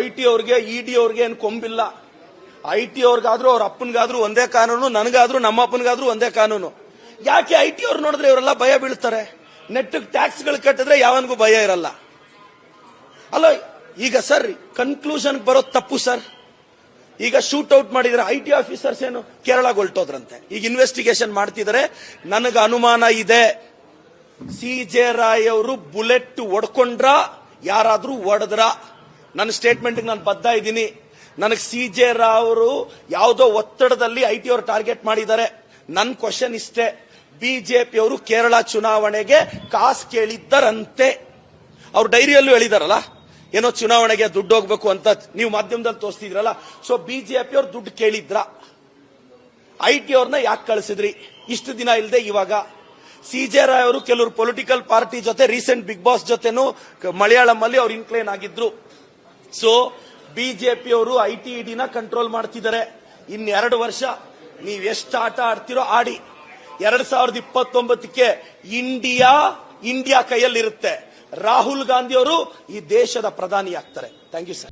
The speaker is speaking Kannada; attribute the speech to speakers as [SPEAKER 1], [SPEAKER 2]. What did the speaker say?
[SPEAKER 1] ಐ ಟಿ ಅವ್ರಿಗೆ ಇ ಡಿ ಅವ್ರಿಗೆ ಏನು ಕೊಂಬಿಲ್ಲ. ಐ ಟಿ ಅವ್ರಿಗಾದ್ರೂ, ಅವ್ರ ಅಪ್ಪನಿಗಾದ್ರೂ ಒಂದೇ ಕಾನೂನು, ನನಗಾದ್ರೂ ನಮ್ಮ ಅಪ್ಪನಿಗಾದ್ರೂ ಒಂದೇ ಕಾನೂನು. ಯಾಕೆ ಐ ಟಿ ಅವ್ರು ನೋಡಿದ್ರೆ ಇವರೆಲ್ಲ ಭಯ ಬೀಳ್ತಾರೆ? ನೆಟ್ ಟ್ಯಾಕ್ಸ್ಗಳು ಕಟ್ಟಿದ್ರೆ ಯಾವನಿಗೂ ಭಯ ಇರಲ್ಲ. ಅಲ್ಲ, ಈಗ ಸರ್ ಕನ್ಕ್ಲೂಷನ್ ಬರೋದು ತಪ್ಪು ಸರ್. ಈಗ ಶೂಟ್ ಔಟ್ ಮಾಡಿದ್ರೆ ಐ ಟಿ ಆಫೀಸರ್ಸ್ ಏನು ಕೇರಳಗೆ ಹೊಲ್ಟೋದ್ರಂತೆ. ಈಗ ಇನ್ವೆಸ್ಟಿಗೇಷನ್ ಮಾಡ್ತಿದ್ದಾರೆ ನನಗೆ ಅನುಮಾನ ಇದೆ. ಸಿ ಜೆ ರಾಯ್ ಅವರು ಬುಲೆಟ್ ಹೊಡ್ಕೊಂಡ್ರ, ಯಾರಾದ್ರೂ ಹೊಡೆದ್ರ. ನನ್ನ ಸ್ಟೇಟ್ಮೆಂಟ್ ನಾನು ಬದ್ಧ ಇದ್ದೀನಿ. ನನಗೆ ಸಿ ಜೆ ರಾವ್ ಅವರು ಯಾವುದೋ ಒತ್ತಡದಲ್ಲಿ ಐ ಟಿ ಅವರು ಟಾರ್ಗೆಟ್ ಮಾಡಿದ್ದಾರೆ. ನನ್ನ ಕ್ವಶನ್ ಇಷ್ಟೇ. ಬಿಜೆಪಿ ಅವರು ಕೇರಳ ಚುನಾವಣೆಗೆ ಕಾಸ್ ಕೇಳಿದ್ದರಂತೆ. ಅವ್ರ ಡೈರಿಯಲ್ಲೂ ಹೇಳಿದಾರಲ್ಲ, ಏನೋ ಚುನಾವಣೆಗೆ ದುಡ್ಡು ಹೋಗ್ಬೇಕು ಅಂತ ನೀವು ಮಾಧ್ಯಮದಲ್ಲಿ ತೋರಿಸ್ತಿದ್ರಲ್ಲ ಸೊ ಬಿಜೆಪಿ ಅವ್ರು ದುಡ್ಡು ಕೇಳಿದ್ರ? ಐ ಟಿ ಅವ್ರನ್ನ ಯಾಕೆ ಕಳಿಸಿದ್ರಿ? ಇಷ್ಟು ದಿನ ಇಲ್ಲದೆ ಇವಾಗ. ಸಿ ಜೆ ರಾಯ್ ಅವರು ಕೆಲವರು ಪೊಲಿಟಿಕಲ್ ಪಾರ್ಟಿ ಜೊತೆ ರೀಸೆಂಟ್ ಬಿಗ್ ಬಾಸ್ ಜೊತೆನೂ ಮಲಯಾಳಂ ಅಲ್ಲಿ ಅವ್ರು ಇನ್ಕ್ಲೈನ್ ಆಗಿದ್ರು. ಸೊ ಬಿಜೆಪಿ ಅವರು ಐ ಟಿ ಇಡಿನ ಕಂಟ್ರೋಲ್ ಮಾಡ್ತಿದ್ದಾರೆ. ಇನ್ನೆರಡು ವರ್ಷ ನೀವು ಎಷ್ಟು ಆಟ ಆಡ್ತಿರೋ ಆಡಿ. ಎರಡ್ ಸಾವಿರದ ಇಪ್ಪತ್ತೊಂಬತ್ತಕ್ಕೆ ಇಂಡಿಯಾ ಇಂಡಿಯಾ ಕೈಯಲ್ಲಿರುತ್ತೆ. ರಾಹುಲ್ ಗಾಂಧಿ ಅವರು ಈ ದೇಶದ ಪ್ರಧಾನಿ ಆಗ್ತಾರೆ ಥ್ಯಾಂಕ್ ಯು ಸರ್